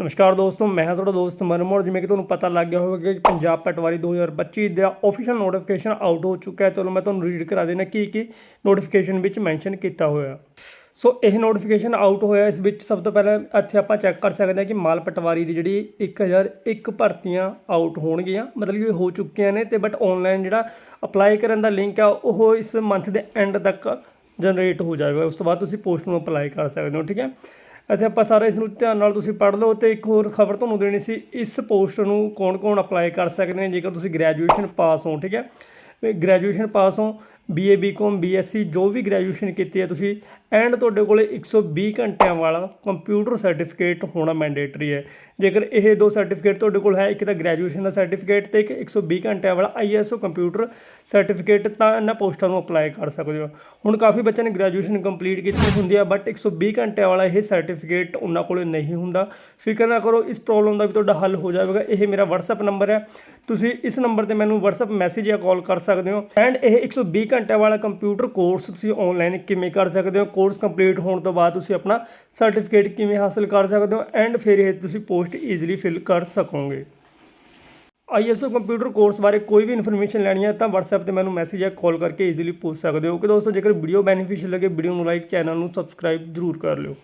ਨਮਸਕਾਰ ਦੋਸਤੋ, ਮੈਂ ਤੁਹਾਡਾ ਦੋਸਤ ਮਨਮੋਹਨ। ਜਿਵੇਂ ਕਿ ਤੁਹਾਨੂੰ ਪਤਾ ਲੱਗ ਗਿਆ ਹੋਵੇਗਾ ਕਿ ਪੰਜਾਬ ਪਟਵਾਰੀ 2025 ਦਾ ਆਫੀਸ਼ੀਅਲ ਨੋਟੀਫਿਕੇਸ਼ਨ ਆਊਟ ਹੋ ਚੁੱਕਾ ਹੈ। ਚਲੋ, ਮੈਂ ਤੁਹਾਨੂੰ ਰੀਡ ਕਰਾ ਦੇਣਾ ਕੀ ਕੀ ਨੋਟੀਫਿਕੇਸ਼ਨ ਵਿੱਚ ਮੈਂਸ਼ਨ ਕੀਤਾ ਹੋਇਆ। ਸੋ, ਇਹ ਨੋਟੀਫਿਕੇਸ਼ਨ ਆਊਟ ਹੋਇਆ। ਇਸ ਵਿੱਚ ਸਭ ਤੋਂ ਪਹਿਲਾਂ ਇੱਥੇ ਆਪਾਂ ਚੈੱਕ ਕਰ ਸਕਦੇ ਹਾਂ ਕਿ ਮਾਲ ਪਟਵਾਰੀ ਦੀ ਜਿਹੜੀ 1001 ਭਰਤੀਆਂ ਆਊਟ ਹੋਣਗੀਆਂ। ਮਤਲਬ ਕਿ ਹੋ ਚੁੱਕੀਆਂ ਨੇ ਤੇ ਬਟ ਆਨਲਾਈਨ ਜਿਹੜਾ ਅਪਲਾਈ ਕਰਨ ਦਾ ਲਿੰਕ ਆ, ਉਹ ਇਸ ਮੰਥ ਦੇ ਐਂਡ ਤੱਕ ਜਨਰੇਟ ਹੋ ਜਾਵੇਗਾ। ਉਸ ਤੋਂ ਬਾਅਦ ਤੁਸੀਂ ਪੋਸਟ ਨੂੰ ਅਪਲਾਈ ਕਰ ਸਕਦੇ ਹੋ, ਠੀਕ ਹੈ? ਇੱਥੇ ਆਪਾਂ ਸਾਰਾ ਇਸ ਨੂੰ ਧਿਆਨ ਨਾਲ ਤੁਸੀਂ ਪੜ੍ਹ ਲਓ ਤੇ ਇੱਕ ਹੋਰ ਖਬਰ ਤੁਹਾਨੂੰ ਦੇਣੀ ਸੀ, ਇਸ ਪੋਸਟ ਨੂੰ ਕੌਣ-ਕੌਣ ਅਪਲਾਈ ਕਰ ਸਕਦੇ ਨੇ, ਜੇਕਰ ਤੁਸੀਂ ਗ੍ਰੈਜੂਏਸ਼ਨ ਪਾਸ ਹੋ, ਠੀਕ ਹੈ? ਗ੍ਰੈਜੂਏਸ਼ਨ ਪਾਸ ਹੋ ਬੀਏ ਬੀਕਾਮ ਬੀਐਸਸੀ ਜੋ ਵੀ ਗ੍ਰੈਜੂਏਸ਼ਨ ਕੀਤੀ ਹੈ ਤੁਸੀਂ ਐਂਡ ਤੁਹਾਡੇ ਕੋਲੇ 120 ਘੰਟਿਆਂ ਵਾਲਾ ਕੰਪਿਊਟਰ ਸਰਟੀਫਿਕੇਟ ਹੋਣਾ ਮੈਂਡੇਟਰੀ ਹੈ। ਜੇਕਰ ਇਹ ਦੋ ਸਰਟੀਫਿਕੇਟ ਤੁਹਾਡੇ ਕੋਲ ਹੈ, ਇੱਕ ਤਾਂ ਗ੍ਰੈਜੂਏਸ਼ਨ ਦਾ ਸਰਟੀਫਿਕੇਟ ਤੇ ਇੱਕ 120 ਘੰਟਿਆਂ ਵਾਲਾ ਆਈਐਸਓ ਕੰਪਿਊਟਰ ਸਰਟੀਫਿਕੇਟ ਤਾਂ ਇਹਨਾਂ ਪੋਸਟਾਂ ਨੂੰ ਅਪਲਾਈ ਕਰ ਸਕਦੇ ਹੋ। ਹੁਣ ਕਾਫੀ ਬੱਚਿਆਂ ਨੇ ਗ੍ਰੈਜੂਏਸ਼ਨ ਕੰਪਲੀਟ ਕੀਤੀ ਹੁੰਦੀ ਆ ਬਟ 120 ਘੰਟਿਆਂ ਵਾਲਾ ਇਹ ਸਰਟੀਫਿਕੇਟ ਉਹਨਾਂ ਕੋਲੇ ਨਹੀਂ ਹੁੰਦਾ। ਫਿਕਰ ਨਾ ਕਰੋ, ਇਸ ਪ੍ਰੋਬਲਮ ਦਾ ਵੀ ਤੁਹਾਡਾ ਹੱਲ ਹੋ ਜਾਵੇਗਾ। ਇਹ ਮੇਰਾ WhatsApp ਨੰਬਰ ਹੈ। ਤੁਸੀਂ ਇਸ ਨੰਬਰ ਤੇ ਮੈਨੂੰ WhatsApp ਮੈਸੇਜ ਜਾਂ ਕਾਲ ਕਰ ਸਕਦੇ ਹੋ। ਐਂਡ ਇਹ 120 ਘੰਟਿਆਂ ਵਾਲਾ ਕੰਪਿਊਟਰ ਕੋਰਸ ਤੁਸੀਂ ਆਨਲਾਈਨ ਕਿਵੇਂ ਕਰ ਸਕਦੇ ਹੋ? ਕੋਰਸ ਕੰਪਲੀਟ ਹੋਣ ਤੋਂ ਬਾਅਦ ਤੁਸੀਂ ਆਪਣਾ ਸਰਟੀਫਿਕੇਟ ਕਿਵੇਂ ਹਾਸਲ ਕਰ ਸਕਦੇ ਹੋ? ਐਂਡ ਫਿਰ ਇਹ ਤੁਸੀਂ ਪੋਸਟ ਈਜ਼ੀਲੀ ਫਿਲ ਕਰ ਸਕੋਗੇ। ਆਈਐਸਓ ਕੰਪਿਊਟਰ ਕੋਰਸ ਬਾਰੇ ਕੋਈ ਵੀ ਇਨਫੋਰਮੇਸ਼ਨ ਲੈਣੀ ਹੈ ਤਾਂ WhatsApp ਤੇ ਮੈਨੂੰ ਮੈਸੇਜ ਜਾਂ ਕਾਲ ਕਰਕੇ ਈਜ਼ੀਲੀ ਪੁੱਛ ਸਕਦੇ ਹੋ। ਕਿ ਦੋਸਤੋ, ਜੇਕਰ ਵੀਡੀਓ ਬੈਨੀਫੀਸ਼ੀਅਲ ਲੱਗੇ ਵੀਡੀਓ ਨੂੰ ਲਾਈਕ ਚੈਨਲ ਨੂੰ ਸਬਸਕ੍ਰਾਈਬ ਜ਼ਰੂਰ ਕਰ ਲਿਓ।